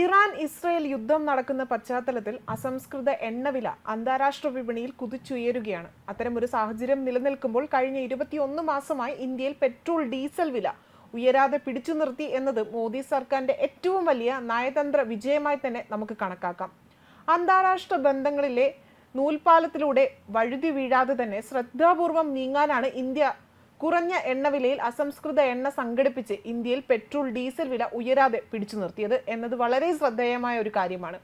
Iran Israel യുദ്ധം നടക്കുന്ന പശ്ചാത്തലത്തിൽ അസംസ്കൃത എണ്ണവില അന്താരാഷ്ട്ര വിപണിയിൽ കുതിച്ചുയരുകയാണ്. അത്തരമൊരു സാഹചര്യം നിലനിൽക്കുമ്പോൾ കഴിഞ്ഞ ഇരുപത്തിയൊന്ന് മാസമായി ഇന്ത്യയിൽ പെട്രോൾ ഡീസൽ വില ഉയരാതെ പിടിച്ചു നിർത്തി എന്നത് മോദി സർക്കാരിന്റെ ഏറ്റവും വലിയ നയതന്ത്ര വിജയമായി തന്നെ നമുക്ക് കണക്കാക്കാം. അന്താരാഷ്ട്ര ബന്ധങ്ങളിലെ നൂൽപാലത്തിലൂടെ വഴുതി വീഴാതെ തന്നെ ശ്രദ്ധാപൂർവം നീങ്ങാനാണ് ഇന്ത്യ കുറഞ്ഞ എണ്ണവിലയിൽ അസംസ്കൃത എണ്ണ സംഘടിപ്പിച്ച് ഇന്ത്യയിൽ പെട്രോൾ ഡീസൽ വില ഉയരാതെ പിടിച്ചു നിർത്തിയത് എന്നത് വളരെ ശ്രദ്ധേയമായ ഒരു കാര്യമാണ്.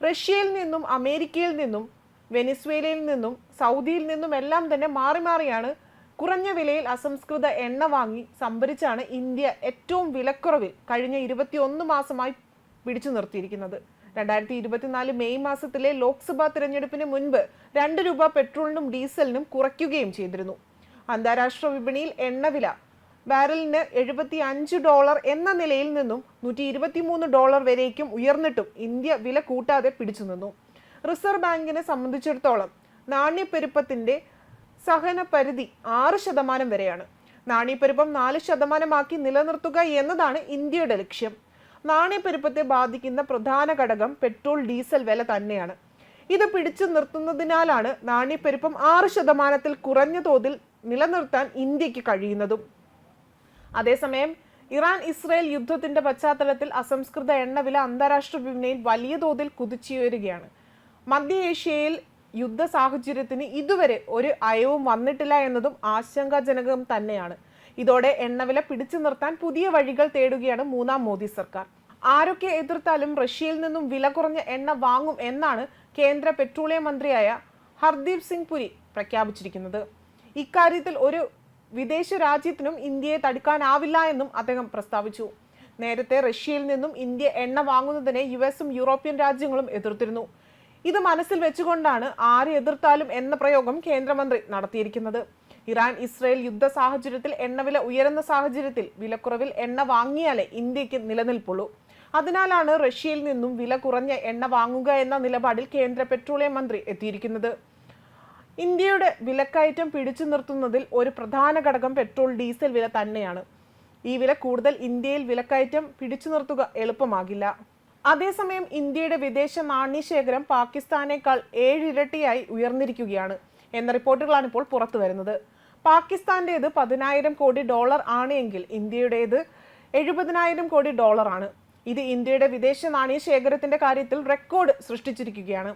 റഷ്യയിൽ നിന്നും അമേരിക്കയിൽ നിന്നും വെനിസ്വേലയിൽ നിന്നും സൗദിയിൽ നിന്നും എല്ലാം തന്നെ മാറി മാറിയാണ് കുറഞ്ഞ വിലയിൽ അസംസ്കൃത എണ്ണ വാങ്ങി സംഭരിച്ചാണ് ഇന്ത്യ ഏറ്റവും വിലക്കുറവിൽ കഴിഞ്ഞ ഇരുപത്തിയൊന്ന് മാസമായി പിടിച്ചു നിർത്തിയിരിക്കുന്നത്. രണ്ടായിരത്തി ഇരുപത്തിനാല് മെയ് മാസത്തിലെ ലോക്സഭാ തിരഞ്ഞെടുപ്പിന് മുൻപ് രണ്ട് രൂപ പെട്രോളിനും ഡീസലിനും കുറയ്ക്കുകയും ചെയ്തിരുന്നു. അന്താരാഷ്ട്ര വിപണിയിൽ എണ്ണവില ബാരലിന് എഴുപത്തി അഞ്ച് ഡോളർ എന്ന നിലയിൽ നിന്നും നൂറ്റി ഇരുപത്തി മൂന്ന് ഡോളർ വരേക്കും ഉയർന്നിട്ടും ഇന്ത്യ വില കൂട്ടാതെ പിടിച്ചു നിന്നു. റിസർവ് ബാങ്കിനെ സംബന്ധിച്ചിടത്തോളം നാണ്യപ്പെരുപ്പത്തിന്റെ സഹന പരിധി ആറ് ശതമാനം വരെയാണ്. നാണ്യപ്പെരുപ്പം നാല് ശതമാനമാക്കി നിലനിർത്തുക എന്നതാണ് ഇന്ത്യയുടെ ലക്ഷ്യം. നാണ്യപ്പെരുപ്പത്തെ ബാധിക്കുന്ന പ്രധാന ഘടകം പെട്രോൾ ഡീസൽ വില തന്നെയാണ്. ഇത് പിടിച്ചു നിർത്തുന്നതിനാലാണ് നാണ്യപ്പെരുപ്പം ആറ് ശതമാനത്തിൽ കുറഞ്ഞ തോതിൽ നിലനിർത്താൻ ഇന്ത്യയ്ക്ക് കഴിയുന്നതും. അതേസമയം ഇറാൻ ഇസ്രയേൽ യുദ്ധത്തിന്റെ പശ്ചാത്തലത്തിൽ അസംസ്കൃത എണ്ണവില അന്താരാഷ്ട്ര വിപണിയിൽ വലിയ തോതിൽ കുതിച്ചുയരുകയാണ്. മധ്യ ഏഷ്യയിൽ യുദ്ധ സാഹചര്യത്തിന് ഇതുവരെ ഒരു അയവും വന്നിട്ടില്ല എന്നതും ആശങ്കാജനകം തന്നെയാണ്. ഇതോടെ എണ്ണവില പിടിച്ചു നിർത്താൻ പുതിയ വഴികൾ തേടുകയാണ് മൂന്നാം മോദി സർക്കാർ. ആരൊക്കെ എതിർത്താലും റഷ്യയിൽ നിന്നും വില കുറഞ്ഞ എണ്ണ വാങ്ങും എന്നാണ് കേന്ദ്ര പെട്രോളിയം മന്ത്രിയായ ഹർദീപ് സിംഗ് പുരി പ്രഖ്യാപിച്ചിരിക്കുന്നത്. ഇക്കാര്യത്തിൽ ഒരു വിദേശ രാജ്യത്തിനും ഇന്ത്യയെ തടുക്കാനാവില്ല എന്നും അദ്ദേഹം പ്രസ്താവിച്ചു. നേരത്തെ റഷ്യയിൽ നിന്നും ഇന്ത്യ എണ്ണ വാങ്ങുന്നതിനെ യു എസും യൂറോപ്യൻ രാജ്യങ്ങളും എതിർത്തിരുന്നു. ഇത് മനസ്സിൽ വെച്ചുകൊണ്ടാണ് ആരെ എതിർത്താലും എന്ന പ്രയോഗം കേന്ദ്രമന്ത്രി നടത്തിയിരിക്കുന്നത്. ഇറാൻ ഇസ്രയേൽ യുദ്ധ സാഹചര്യത്തിൽ എണ്ണവില ഉയരുന്ന സാഹചര്യത്തിൽ വിലക്കുറവിൽ എണ്ണ വാങ്ങിയാലേ ഇന്ത്യയ്ക്ക് നിലനിൽപ്പുള്ളൂ. അതിനാലാണ് റഷ്യയിൽ നിന്നും വില കുറഞ്ഞ എണ്ണ വാങ്ങുക എന്ന നിലപാടിൽ കേന്ദ്ര പെട്രോളിയം മന്ത്രി എത്തിയിരിക്കുന്നത്. ഇന്ത്യയുടെ വിലക്കയറ്റം പിടിച്ചു നിർത്തുന്നതിൽ ഒരു പ്രധാന ഘടകം പെട്രോൾ ഡീസൽ വില തന്നെയാണ്. ഈ വില കൂടുതൽ ഇന്ത്യയിൽ വിലക്കയറ്റം പിടിച്ചു നിർത്തുക എളുപ്പമാകില്ല. അതേസമയം ഇന്ത്യയുടെ വിദേശ നാണ്യശേഖരം പാകിസ്ഥാനേക്കാൾ ഏഴിരട്ടിയായി ഉയർന്നിരിക്കുകയാണ് എന്ന റിപ്പോർട്ടുകളാണ് ഇപ്പോൾ പുറത്തു വരുന്നത്. പാകിസ്ഥാന്റേത് പതിനായിരം കോടി ഡോളർ ആണ് എങ്കിൽ ഇന്ത്യയുടേത് എഴുപതിനായിരം കോടി ഡോളർ ആണ്. ഇത് ഇന്ത്യയുടെ വിദേശ നാണ്യശേഖരത്തിന്റെ കാര്യത്തിൽ റെക്കോർഡ് സൃഷ്ടിച്ചിരിക്കുകയാണ്.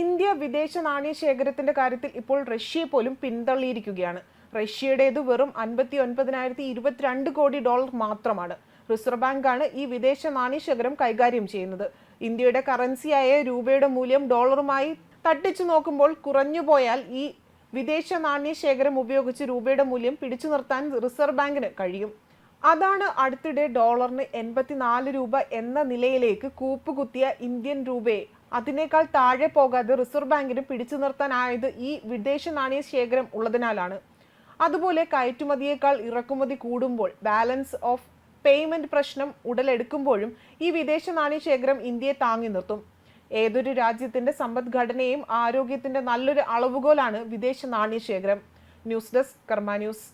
ഇന്ത്യ വിദേശ നാണയ ശേഖരത്തിന്റെ കാര്യത്തിൽ ഇപ്പോൾ റഷ്യയെ പോലും പിന്തള്ളിയിരിക്കുകയാണ്. റഷ്യയുടേത് വെറും അൻപത്തി ഒൻപതിനായിരത്തി ഇരുപത്തിരണ്ട് കോടി ഡോളർ മാത്രമാണ്. റിസർവ് ബാങ്കാണ് ഈ വിദേശ നാണ്യശേഖരം കൈകാര്യം ചെയ്യുന്നത്. ഇന്ത്യയുടെ കറൻസിയായ രൂപയുടെ മൂല്യം ഡോളറുമായി തട്ടിച്ചു നോക്കുമ്പോൾ കുറഞ്ഞു പോയാൽ ഈ വിദേശ നാണ്യശേഖരം ഉപയോഗിച്ച് രൂപയുടെ മൂല്യം പിടിച്ചു നിർത്താൻ റിസർവ് ബാങ്കിന് കഴിയും. അതാണ് അടുത്തിടെ ഡോളറിന് എൺപത്തിനാല് രൂപ എന്ന നിലയിലേക്ക് കൂപ്പുകുത്തിയ ഇന്ത്യൻ രൂപയെ അതിനേക്കാൾ താഴെ പോകാതെ റിസർവ് ബാങ്കിന് പിടിച്ചു നിർത്താനായത് ഈ വിദേശ നാണയ ശേഖരം ഉള്ളതിനാലാണ്. അതുപോലെ കയറ്റുമതിയേക്കാൾ ഇറക്കുമതി കൂടുമ്പോൾ ബാലൻസ് ഓഫ് പേയ്മെന്റ് പ്രശ്നം ഉടലെടുക്കുമ്പോഴും ഈ വിദേശ നാണയ ശേഖരം ഇന്ത്യയെ താങ്ങി നിർത്തും. ഏതൊരു രാജ്യത്തിന്റെ സമ്പദ്ഘടനയും ആരോഗ്യത്തിന്റെ നല്ലൊരു അളവുകോലാണ് വിദേശ നാണയ ശേഖരം. News desk Karma news.